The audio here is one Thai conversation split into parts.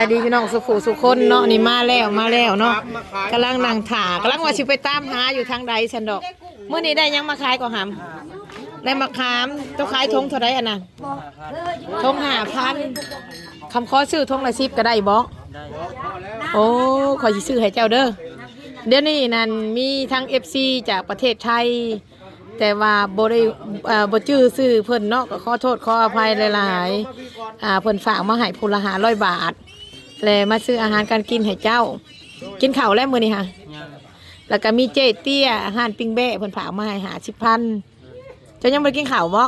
สวัสดีพี่น้องสุขุสุคนเนาะนี่มาแล้วมาแล้วเนาะกำลังนั่งถ่ากำลังว่าสิไปตามหาอยู่ทางใดฉันดอกเมื่อนี้ได้ยังมาขายก็หำได้มาขามต้องขายทงเท่าไรอะนะทงหาพันคำขอซื้อทงละสิบก็ได้บ่โอ้ขอซื้อให้เจ้าเด้อเดี๋ยวนี้นั่นมีทั้ง FC จากประเทศไทย แต่ว่าบ่ได้อ่าบ่จื้อซื้อเพิ่นเนาะก็ขอโทษขออภัยหลายๆเพิ่นฝากมาให้พูละ500บาท แล้วมาซื้ออาหารการกินให้เจ้า กินข้าวแล้วมื้อนี้ค่ะ แล้วก็มีเจ๊เตี้ยอาหารปิ้งแบ่เพิ่นฝากมาให้หาสิบพันเจ้ายังบ่ได้กินข้าวบ่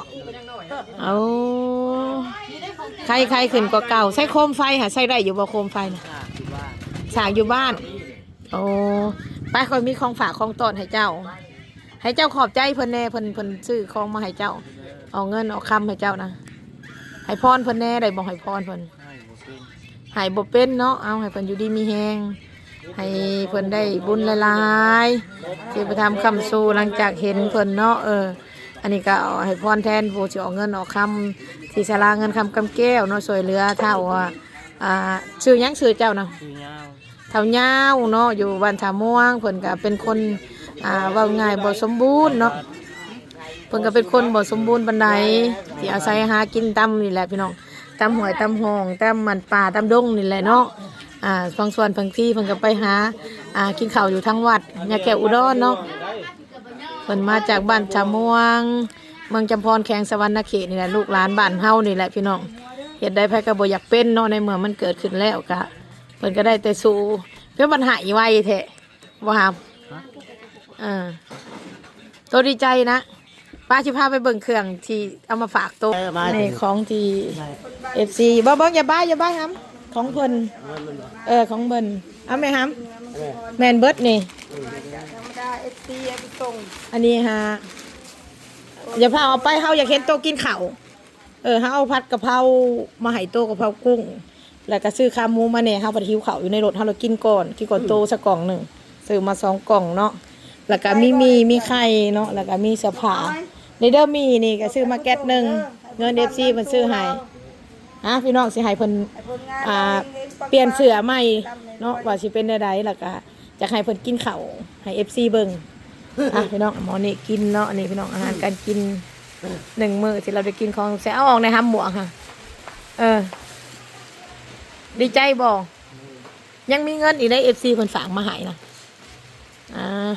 เอาใครใครขึ้นกว่าเก่าใส่โคมไฟค่ะใส่ได้อยู่บ่โคมไฟนะสางอยู่บ้าน โอ้ไปคอยมีของฝากของตอนให้เจ้า ให้เจ้าขอบใจเพิ่นแน่เพิ่นเพิ่นซื้อของมาให้เจ้า เอาเงินเอาคำให้เจ้านะให้พรเพิ่นแน่ได้บ่ให้พรเพิ่น ให้บ่เป็นเนาะเอาให้เพิ่นอยู่ดีมีแฮงให้เพิ่นได้บุญหลายๆที่ไปทำคำสู้หลังจากเห็นเพิ่นเนาะเออ อันนี้ก็เอาให้พรแทนผู้ที่เอาเงินเอาคำที่สลาเงินคำกำแก้วเนาะช่วยเหลือเท่าว่าอ่าชื่อยังชื่อเจ้านะคือยาวเท่ายาวเนาะอยู่บ้านท่าม่วงเพิ่นก็เป็นคนอ่าเว่าง่ายบ่สมบูรณ์เนาะเพิ่นก็เป็นคนบ่สมบูรณ์ปานใดที่อาศัยหากินตำนี่แหละพี่น้อง ตำหวยตำหองตำมันป่าตำดงนี่แหละเนาะอ่าบางส่วนบางที่เพิ่นก็ไปหาอ่ากินข้าวอยู่ทั้งวัดยาแก้วอุดรเนาะเพิ่นมาจากบ้านท่าม่วง เมืองจำพรแขวงสะวรรณเขตนี่แหละลูกหลานบ้านเฮานี่แหละพี่น้องเฮ็ดได้ไผก็บ่อยากเป็นเนาะในเมื่อมันเกิดขึ้นแล้วก็เพิ่นก็ได้แต่สู้เพื่อมันหายไวแท้บ่ครับอ่าตัวดีใจนะ ป้าชิพาไปเบิ่งเครื่องที่เอามาฝากตัวนี่ของที่ FC บ่บ่อย่าบ้าอย่าบ้าครับของเพิ่นเออของเพิ่นเอาไหมครับแมนเบิร์ดนี่อันนี้ฮะอย่าพาเอาไปเฮาอยากเห็นโตะกินข้าวเออเฮาเอาผัดกะเพรามาให้โตะกะเพรากุ้ง แล้วก็ซื้อขาหมูมาเนี่ยเฮาไปหิวเขาวอยู่ในรถเฮาเรากินก่อนกินก่อนโตสักกล่องหนึ่งซื้อมาสองกล่องเนาะแล้วก็มีมีมีไข่เนาะแล้วก็มีเสื้อผ้าในเด้อมีนี่ก็ซื้อมาแก๊สหนึ่งเงินเดฟซีเพิ่นซื้อให้ฮะพี่น้องสิให้เพิ่นอ่าเปลี่ยนเสื้อใหม่เนาะว่าสิเป็นใดๆแล้วก็จะให้เพิ่นกินข้าวให้ FC เบิ่งอะพี่น้องหมอนี่กินเนาะนี่พี่น้องอาหารการกินหนึ่งมื้อที่เราได้กินของแซ่เอาออกในห้ำหมวกค่ะ เออ ดีใจบ่ยังมีเงินอีกในเอฟซีคนฝากมาใหายนะอ่า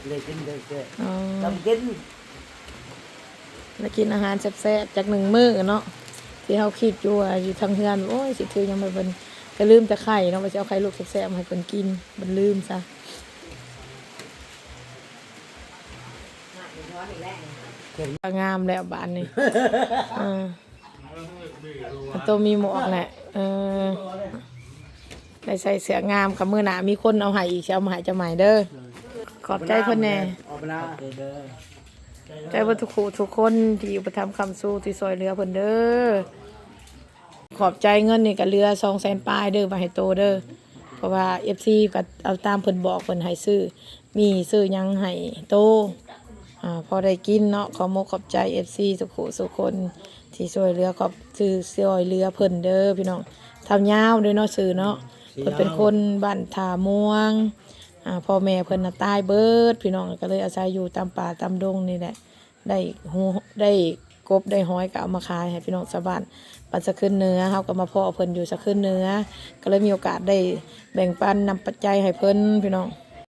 เพราะทำมันเลยกินเลยเจอ๋อทำกินแล้วกินอาหารแซ่บๆจากหนึ่งมื้อเนาะที่เขาคิดอยู่ว่าอยู่ทางเฮือนโอ้ยสิถือยังไม่เป็นก็ลืมแต่ไข่เนาะว่าจะเอาไข่ลูกแซ่บๆมาให้คนกินมันลืมซะงามแล้วบ้านนี้อ่าตัวมีหมวกแหละเออได้ใส่เสื้องามกับมือหนามีคนเอาให้อีกสิเอามาให้เจะใหม่เด้อ ขอบใจเพิ่นแน่ออกมาแล้วเด้อใจเบ่ทุกคู่ทุกคนที่อุปถัมภ์คำสู้ที่ซอยเรือเพิ่นเด้อขอบใจเงินนี่ก็เรือ200,000ปลายเด้อมาให้โตเด้อเพราะว่า FC ก็เอาตามเพิ่นบอกเพิ่นให้ซื้อ มีซื้อหยังให้โตอ่าพอได้กินเนาะขอมกขอบใจ FC สุขุสุกคนที่ช่วยเหลือขอบซื้อช่วยเหลือเพิ่นเด้อพี่น้องทำยาวเด้อเนาะซื้อเนาะเพิ่นเป็นคนบ้านท่าม่วงอ่า พ่อแม่เพิ่นน่ะตายเบิด พี่น้องก็เลยอาศัยอยู่ตามป่าตามดงนี่แหละ ได้หูได้กบได้หอยก็เอามาขายให้พี่น้องชาวบ้านปันสะขึ้นเนื้อเฮาก็มาพ่อเพิ่นอยู่สะขึ้นเนื้อก็เลยมีโอกาสได้แบ่งปันนำปัจจัยให้เพิ่นพี่น้อง